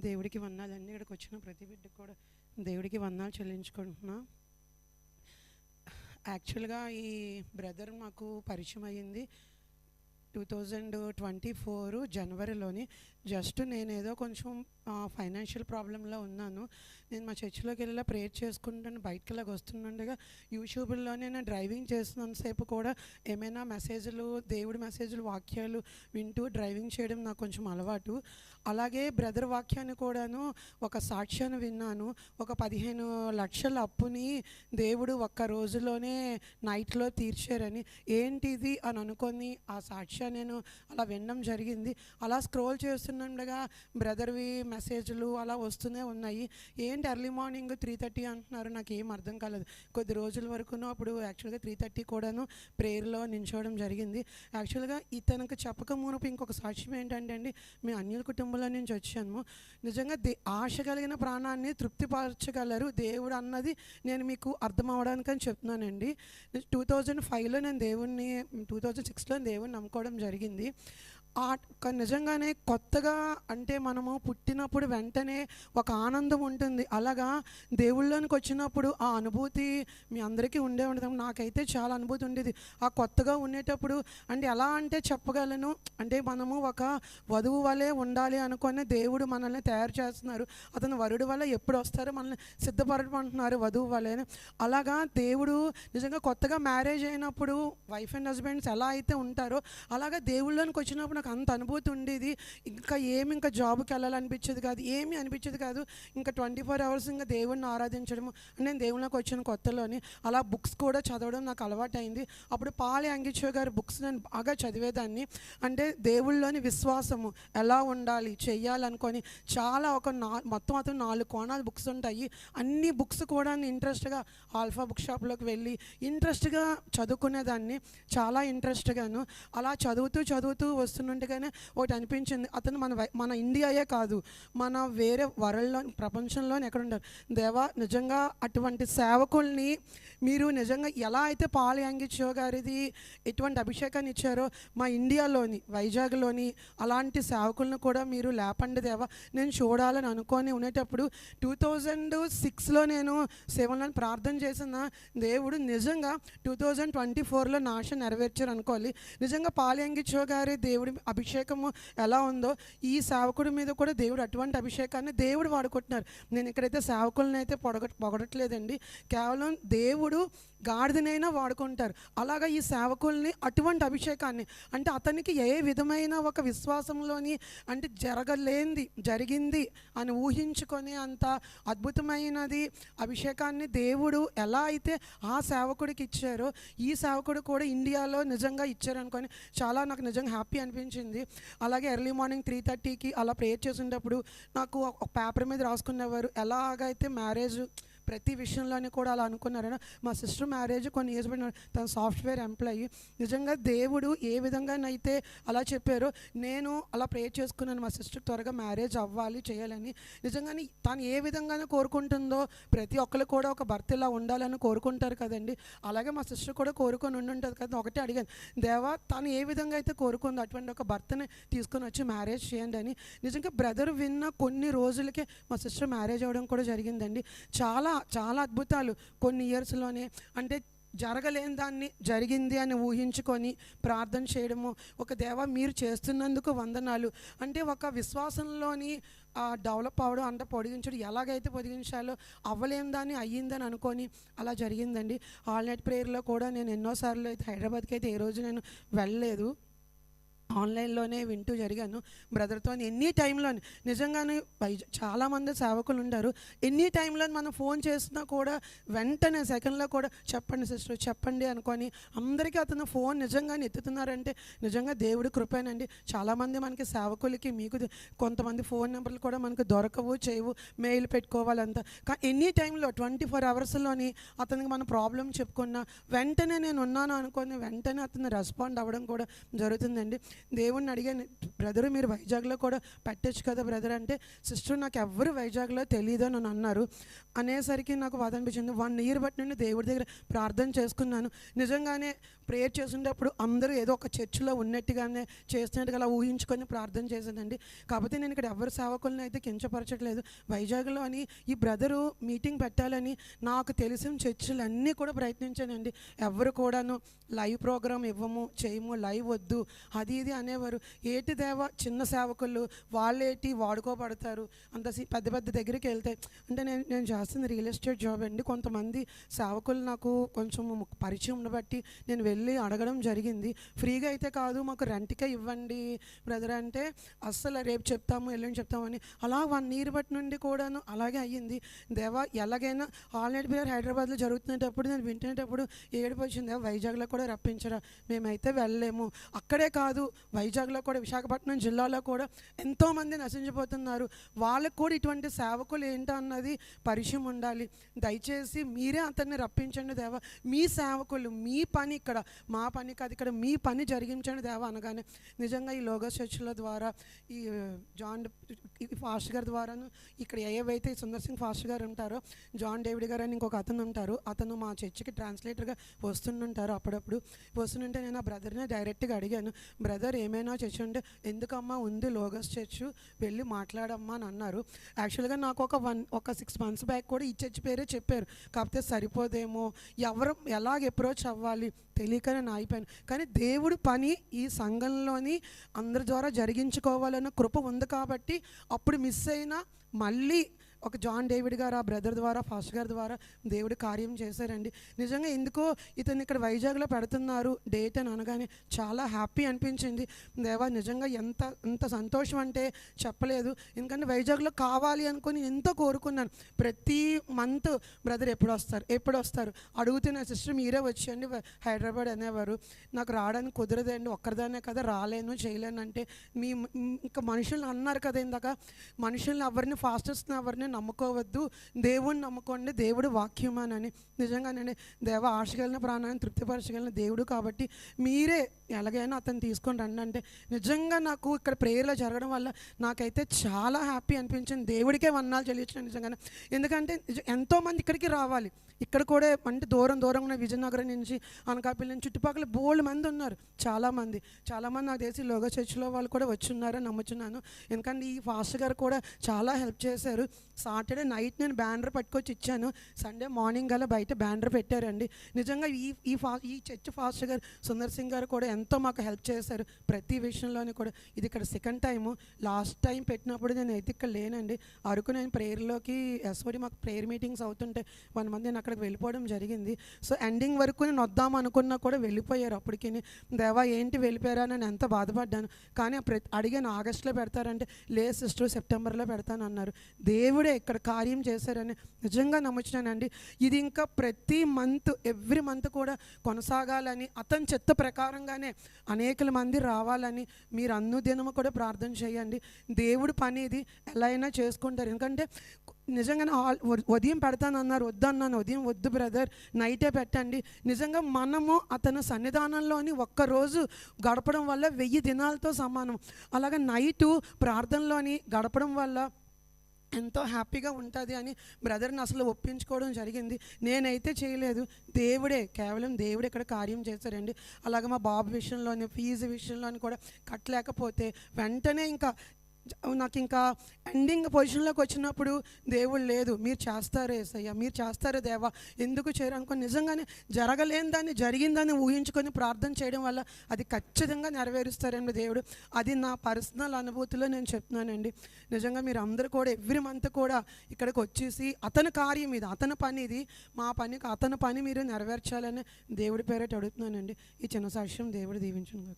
దేవుడికి వందాలండి ఇక్కడికి వచ్చిన ప్రతి బిడ్డకు కూడా దేవుడికి వందాలు చెల్లించుకుంటున్నా. యాక్చువల్గా ఈ బ్రదర్ మాకు పరిచయం అయ్యింది టూ థౌజండ్ ట్వంటీ ఫోర్ జనవరిలోని జస్ట్ నేనేదో కొంచెం ఫైనాన్షియల్ ప్రాబ్లంలో ఉన్నాను. నేను మా చర్చిలోకి వెళ్ళి ప్రేయర్ చేసుకుంటాను. బయటకి ఇలాగ వస్తుండగా యూట్యూబ్లోనే నేను డ్రైవింగ్ చేస్తున్నంతసేపు కూడా ఏమైనా మెసేజ్లు దేవుడి మెసేజ్లు వాక్యాలు వింటూ డ్రైవింగ్ చేయడం నాకు కొంచెం అలవాటు. అలాగే బ్రదర్ వాక్యాన్ని కూడాను ఒక సాక్ష్యాన్ని విన్నాను. ఒక పదిహేను లక్షల అప్పుని దేవుడు ఒక్క రోజులోనే నైట్లో తీర్చారని. ఏంటిది అని అనుకొని ఆ సాక్ష్యాన్ని నేను అలా వినడం జరిగింది. అలా స్క్రోల్ చేస్తుండగా బ్రదర్వి మెసేజ్లు అలా వస్తూనే ఉన్నాయి. ఏంటి ఎర్లీ మార్నింగ్ త్రీ థర్టీ అంటున్నారు? నాకు ఏం అర్థం కాలేదు. కొద్ది రోజుల వరకును అప్పుడు యాక్చువల్గా త్రీ థర్టీ కూడాను ప్రేయర్లో నించోవడం జరిగింది. యాక్చువల్గా ఇతనికి చెప్పక మునుపు ఇంకొక సాక్ష్యం ఏంటంటే అండి మేము అన్యుల కుటుంబంలో నుంచి వచ్చాము. నిజంగా దే ఆశ కలిగిన ప్రాణాన్ని తృప్తిపరచగలరు దేవుడు అన్నది నేను మీకు అర్థం అవడానికి అని చెప్తున్నానండి టూ థౌజండ్ ఫైవ్లో నేను దేవుణ్ణి టూ థౌజండ్ సిక్స్లో దేవుణ్ణి నమ్ముకోవడం జరిగింది. ఆ నిజంగానే కొత్తగా అంటే మనము పుట్టినప్పుడు వెంటనే ఒక ఆనందం ఉంటుంది. అలాగా దేవుళ్ళలోనికి వచ్చినప్పుడు ఆ అనుభూతి మీ అందరికీ ఉండే ఉంటుంది. నాకైతే చాలా అనుభూతి ఉండేది. ఆ కొత్తగా ఉండేటప్పుడు అంటే ఎలా అంటే చెప్పగలను? అంటే మనము ఒక వధువు వలె ఉండాలి అనుకుని దేవుడు మనల్ని తయారు చేస్తున్నారు. అతను వరుడు వల్ల ఎప్పుడు వస్తారో? మనల్ని సిద్ధపడమంటున్నారు వధువు వలె అలాగా దేవుడు నిజంగా కొత్తగా మ్యారేజ్ అయినప్పుడు వైఫ్ అండ్ హస్బెండ్స్ ఎలా అయితే ఉంటారో అలాగా దేవుళ్ళలోనికి వచ్చినప్పుడు నాకు అంత అనుభూతి ఉండేది. ఇంకా ఏమి ఇంకా జాబ్కి వెళ్ళాలనిపించేది కాదు. ఏమీ అనిపించేది కాదు. ఇంకా ట్వంటీ ఫోర్ అవర్స్ ఇంకా దేవుణ్ణి ఆరాధించడము. నేను దేవుళ్ళకి వచ్చిన కొత్తలోని అలా బుక్స్ కూడా చదవడం నాకు అలవాటైంది. అప్పుడు పాలి అంగిచో గారి బుక్స్ నేను బాగా చదివేదాన్ని. అంటే దేవుళ్ళలోని విశ్వాసము ఎలా ఉండాలి చెయ్యాలనుకొని చాలా ఒక నా మొత్తం అతను నాలుగు కోణాలు బుక్స్ ఉంటాయి. అన్ని బుక్స్ కూడా ఇంట్రెస్ట్గా ఆల్ఫా బుక్ షాప్లోకి వెళ్ళి ఇంట్రెస్ట్గా చదువుకునేదాన్ని. చాలా ఇంట్రెస్ట్గాను. అలా చదువుతూ చదువుతూ వస్తున్న ఉండగానే ఒకటి అనిపించింది. అతను మన వై- మన ఇండియాయే కాదు. మన వేరే వరల్డ్లో ప్రపంచంలోనే ఎక్కడ ఉండరు దేవా నిజంగా అటువంటి సేవకుల్ని మీరు నిజంగా ఎలా అయితే పాలు యాంగిచో గారిది ఎటువంటి అభిషేకాన్ని ఇచ్చారో మా ఇండియాలోని వైజాగ్లోని అలాంటి సేవకులను కూడా మీరు లేపండి దేవా. నేను చూడాలని అనుకొని ఉండేటప్పుడు టూ థౌజండ్ సిక్స్లో నేను సేవలను ప్రార్థన చేసిన దేవుడు నిజంగా టూ థౌజండ్ ట్వంటీ ఫోర్లో నాశ నెరవేర్చారు అనుకోవాలి నిజంగా పాలయంగిచో గారి దేవుడి అభిషేకము ఎలా ఉందో ఈ సేవకుడి మీద కూడా దేవుడు అటువంటి అభిషేకాన్ని దేవుడు వాడుకుంటున్నారు. నేను ఇక్కడైతే సేవకులను అయితే పొడగ పొగడట్లేదండి. కేవలం దేవుడు గాడిదనైనా వాడుకుంటారు. అలాగా ఈ సేవకుల్ని అటువంటి అభిషేకాన్ని అంటే అతనికి ఏ విధమైన ఒక విశ్వాసంలోని అంటే జరగలేంది జరిగింది అని ఊహించుకొని అంత అద్భుతమైనది అభిషేకాన్ని దేవుడు ఎలా అయితే ఆ సేవకుడికి ఇచ్చారో ఈ సేవకుడు కూడా ఇండియాలో నిజంగా ఇచ్చారనుకొని చాలా నాకు నిజంగా హ్యాపీ అనిపించింది. అలాగే ఎర్లీ మార్నింగ్ త్రీ థర్టీకి అలా ప్రేయర్ చేసేటప్పుడు నాకు ఒక పేపర్ మీద రాసుకునేవారు. ఎలాగైతే మ్యారేజ్ ప్రతి విషయంలోనే కూడా అలా అనుకున్నారని మా సిస్టర్ మ్యారేజ్ కొన్ని ఇయర్స్ పడిన తన సాఫ్ట్వేర్ ఎంప్లాయీ. నిజంగా దేవుడు ఏ విధంగానైతే అలా చెప్పారో నేను అలా ప్రే చేసుకున్నాను మా సిస్టర్ త్వరగా మ్యారేజ్ అవ్వాలి చేయాలని. నిజంగానే తను ఏ విధంగానే కోరుకుంటుందో ప్రతి ఒక్కరు కూడా ఒక భర్త ఇలా ఉండాలని కోరుకుంటారు కదండి. అలాగే మా సిస్టర్ కూడా కోరుకొని ఉండి ఉంటుంది కదా ఒకటే అడిగాను. దేవా తను ఏ విధంగా అయితే కోరుకుందో అటువంటి ఒక భర్తని తీసుకొని వచ్చి మ్యారేజ్ చేయండి అని. నిజంగా బ్రదర్ విన్న కొన్ని రోజులకే మా సిస్టర్ మ్యారేజ్ అవ్వడం కూడా జరిగిందండి. చాలా చాలా అద్భుతాలు. కొన్ని ఇయర్స్లోనే అంటే జరగలేని దాన్ని జరిగింది అని ఊహించుకొని ప్రార్థన చేయడము ఒక దేవ మీరు చేస్తున్నందుకు వందనాలు. అంటే ఒక విశ్వాసంలోని డెవలప్ అవ్వడం అంత పొడిగించడం ఎలాగైతే పొడిగించాలో అవ్వలేని దాన్ని అయ్యిందని అనుకొని అలా జరిగిందండి. ఆల్ నైట్ ప్రేయర్లో కూడా నేను ఎన్నోసార్లు అయితే హైదరాబాద్కి అయితే ఏ రోజు నేను వెళ్ళలేదు. ఆన్లైన్లోనే వింటూ జరిగాను. బ్రదర్తో ఎన్ని టైంలో నిజంగానే వైజ- చాలామంది సేవకులు ఉంటారు ఎన్ని టైంలో మనం ఫోన్ చేసినా కూడా వెంటనే సెకండ్లో కూడా చెప్పండి సిస్టర్ చెప్పండి అనుకొని అందరికీ అతను ఫోన్ నిజంగానే ఎత్తుతున్నారంటే నిజంగా దేవుడి కృపేనండి. చాలామంది మనకి సేవకులకి మీకు కొంతమంది ఫోన్ నెంబర్లు కూడా మనకు దొరకవు చేయవు మెయిల్ పెట్టుకోవాలంతా. కానీ ఎన్ని టైంలో ట్వంటీ ఫోర్ అవర్స్లోని అతనికి మన ప్రాబ్లం చెప్పుకున్నా వెంటనే నేను ఉన్నాను అనుకొని వెంటనే అతను రెస్పాండ్ అవ్వడం కూడా జరుగుతుందండి. దేవుణ్ణి అడిగాను బ్రదర్ మీరు వైజాగ్లో కూడా పెట్టచ్చు కదా బ్రదర్? అంటే సిస్టర్ నాకు ఎవ్వరు వైజాగ్లో తెలియదు అని అన్నారు. అనేసరికి నాకు బాధ అనిపించింది. వన్ ఇయర్ బట్టి నుండి దేవుడి దగ్గర ప్రార్థన చేసుకున్నాను. నిజంగానే ప్రేయర్ చేసినప్పుడు అందరూ ఏదో ఒక చర్చిలో ఉన్నట్టుగానే చేస్తున్నట్టుగా అలా ఊహించుకొని ప్రార్థన చేశానండి కాకపోతే నేను ఇక్కడ ఎవరు సేవకులను అయితే కించపరచట్లేదు. వైజాగ్లో అని ఈ బ్రదరు మీటింగ్ పెట్టాలని నాకు తెలిసిన చర్చిలన్నీ కూడా ప్రయత్నించానండి. ఎవరు కూడాను లైవ్ ప్రోగ్రామ్ ఇవ్వము చేయము లైవ్ వద్దు అది ఇది అనేవారు. ఏటి దేవ చిన్న సేవకులు వాళ్ళేటి వాడుకోబడతారు? అంత పెద్ద పెద్ద దగ్గరికి వెళ్తే అంటే నేను నేను చేస్తుంది రియల్ ఎస్టేట్ జాబ్ అండి. కొంతమంది సేవకులు నాకు కొంచెం పరిచయం బట్టి నేను వెళ్ళి అడగడం జరిగింది. ఫ్రీగా అయితే కాదు మాకు రెంట్కే ఇవ్వండి బ్రదర్ అంటే అస్సలు రేపు చెప్తాము ఎల్లుండి చెప్తామని అలా వన్ ఇయర్ బట్టి నుండి కూడాను అలాగే అయ్యింది. దేవా ఎలాగైనా ఆల్ నైట్ ప్లేయర్ హైదరాబాద్లో జరుగుతున్నప్పుడు నేను వింటున్నప్పుడు ఏడుపు వచ్చింది. వైజాగ్లో కూడా రప్పించరా మేమైతే వెళ్ళలేము. అక్కడే కాదు వైజాగ్లో కూడా విశాఖపట్నం జిల్లాలో కూడా ఎంతోమంది నశించిపోతున్నారు. వాళ్ళకు కూడా ఇటువంటి సేవకులు ఏంటో అన్నది పరిచయం ఉండాలి. దయచేసి మీరే అతన్ని రప్పించండి దేవా. మీ సేవకులు మీ పని ఇక్కడ మా పని కాదు ఇక్కడ మీ పని జరిగించండి దేవా అనగానే. నిజంగా ఈ లోగో చర్చిల ద్వారా ఈ జాన్ ఈ ఫాస్ట్ గారి ద్వారాను ఇక్కడ ఏవైతే సుందర్ సింగ్ ఫాస్ట్ గారు ఉంటారో జాన్ డేవిడ్ గారు అని ఇంకొక అతను ఉంటారు. అతను మా చర్చికి ట్రాన్స్లేటర్గా వస్తుంటారు అప్పుడప్పుడు. వస్తుంటే నేను ఆ బ్రదర్ని డైరెక్ట్గా అడిగాను బ్రదర్ ఏమైనా చర్చ్ ఉంటే ఎందుకమ్మా ఉంది లోగస్ చర్చ్? వెళ్ళి మాట్లాడమ్మా అని అన్నారు. యాక్చువల్గా నాకు ఒక వన్ ఒక సిక్స్ మంత్స్ బ్యాక్ కూడా ఈ చర్చ్ పేరే చెప్పారు. కాకపోతే సరిపోదేమో ఎవరు ఎలాగ అప్రోచ్ అవ్వాలి తెలియకనే నా ఆగిపోయాను కానీ దేవుడు పని ఈ సంఘంలోని అందరి ద్వారా జరిగించుకోవాలన్న కృప ఉంది కాబట్టి అప్పుడు మిస్ అయినా మళ్ళీ ఒక జాన్ డేవిడ్ గారు ఆ బ్రదర్ ద్వారా ఫాస్ట్ గారి ద్వారా దేవుడు కార్యం చేశారండి. నిజంగా ఎందుకో ఇతను ఇక్కడ వైజాగ్లో పెడుతున్నారు డేట్ అని అనగానే చాలా హ్యాపీ అనిపించింది. దేవా నిజంగా ఎంత ఎంత సంతోషం అంటే చెప్పలేదు. ఎందుకంటే వైజాగ్లో కావాలి అనుకుని ఎంతో కోరుకున్నాను. ప్రతి మంత్ బ్రదర్ ఎప్పుడు వస్తారు? ఎప్పుడు వస్తారు? అడుగుతున్న సిస్టర్ మీరే వచ్చేయండి హైదరాబాద్ అనేవారు. నాకు రావడానికి కుదరదండి ఒక్కరిదానే కదా రాలేను చేయలేను అంటే మీ ఇంకా మనుషులు అన్నారు కదా ఇందాక. మనుషుల్ని ఎవరిని ఫాస్టెస్ట్ని ఎవరిని నమ్ముకోవద్దు. దేవుణ్ణి నమ్ముకోండి దేవుడు వాక్యమానని. నిజంగానే దేవ ఆశగలిగిన ప్రాణాన్ని తృప్తిపరచగలిగిన దేవుడు కాబట్టి మీరే ఎలాగైనా అతను తీసుకొని రండి అంటే నిజంగా నాకు ఇక్కడ ప్రేయర్లో జరగడం వల్ల నాకైతే చాలా హ్యాపీ అనిపించింది. దేవుడికే వన్నాలు చెల్లించిన నిజంగానే. ఎందుకంటే ఎంతోమంది ఇక్కడికి రావాలి. ఇక్కడ కూడా అంటే దూరం దూరం ఉన్న విజయనగరం నుంచి అనకాపల్లి నుంచి చుట్టుపక్కల బోల్డ్ మంది ఉన్నారు. చాలామంది. చాలామంది నాకు తెలిసి లోగో చర్చిలో వాళ్ళు కూడా వచ్చి ఉన్నారని నమ్ముచున్నాను. ఎందుకంటే ఈ ఫాస్ట్ గారు కూడా చాలా హెల్ప్ చేశారు. సాటర్డే నైట్ నేను బ్యానర్ పట్టుకొచ్చి ఇచ్చాను. సండే మార్నింగ్ అలా బయట బ్యానర్ పెట్టారండి. నిజంగా ఈ ఈ ఫా ఈ చర్చ్ ఫాస్ట్ గారు సుందర్ సింగ్ గారు కూడా ఎంతో మాకు హెల్ప్ చేశారు. ప్రతి విషయంలోని కూడా. ఇది ఇక్కడ సెకండ్ టైము లాస్ట్ టైం పెట్టినప్పుడు నేను అయితే ఇక్కడ లేనండి. అరకు నేను ప్రేయర్లోకి ఎస్ఓడి మాకు ప్రేయర్ మీటింగ్స్ అవుతుంటే వన్ మంది నేను అక్కడికి వెళ్ళిపోవడం జరిగింది. సో ఎండింగ్ వరకు నేను వద్దాం అనుకున్నా కూడా వెళ్ళిపోయారు అప్పటికి దేవా ఏంటి వెళ్ళిపోయారా అని నేను ఎంత బాధపడ్డాను. కానీ ప్రతి అడిగాను ఆగస్టులో పెడతారంటే లే సిస్టర్ సెప్టెంబర్లో పెడతాను అన్నారు దేవుడు ఇక్కడ కార్యం చేశారని నిజంగా నమ్ముచున్నానండి. ఇది ఇంకా ప్రతి మంత్ ఎవ్రీ మంత్ కూడా కొనసాగాలని అతని చెత్త ప్రకారంగానే అనేకల మంది రావాలని మీరు అన్నదినము కూడా ప్రార్థన చేయండి. దేవుడి పని ఇది ఎలా అయినా చేసుకుంటారు. ఎందుకంటే నిజంగానే ఆల్ ఉదయం పెడతానన్నారు వద్దన్నాను ఉదయం వద్దు బ్రదర్ నైటే పెట్టండి. నిజంగా మనము అతని సన్నిధానంలోని ఒక్కరోజు గడపడం వల్ల వెయ్యి దినాలతో సమానం. అలాగే నైటు ప్రార్థనలోని గడపడం వల్ల ఎంతో హ్యాపీగా ఉంటుంది అని బ్రదర్ని అసలు ఒప్పించుకోవడం జరిగింది. నేనైతే చేయలేదు. దేవుడే కేవలం దేవుడే ఇక్కడ కార్యం చేశారండి అలాగే మా బాబు విషయంలోని ఫీజు విషయంలోని కూడా కట్టలేకపోతే వెంటనే ఇంకా నాకు ఇంకా ఎండింగ్ పొజిషన్లోకి వచ్చినప్పుడు దేవుడు లేదు మీరు చేస్తారు ఏసయ్య మీరు చేస్తారు దేవా ఎందుకు చేయరు అనుకుని నిజంగానే జరగలేని దాన్ని జరిగిందని ఊహించుకొని ప్రార్థన చేయడం వల్ల అది ఖచ్చితంగా నెరవేరుస్తారండి దేవుడు. అది నా పర్సనల్ అనుభూతిలో నేను చెప్తున్నానండి. నిజంగా మీరు అందరూ కూడా ఎవ్రీ మంత్ కూడా ఇక్కడికి వచ్చేసి అతని కార్యం ఇది అతని పని ఇది మా పనికి అతని పని మీరు నెరవేర్చాలని దేవుడి పేరట అడుగుతున్నానండి. ఈ చిన్న సాక్ష్యం దేవుడు దీవించును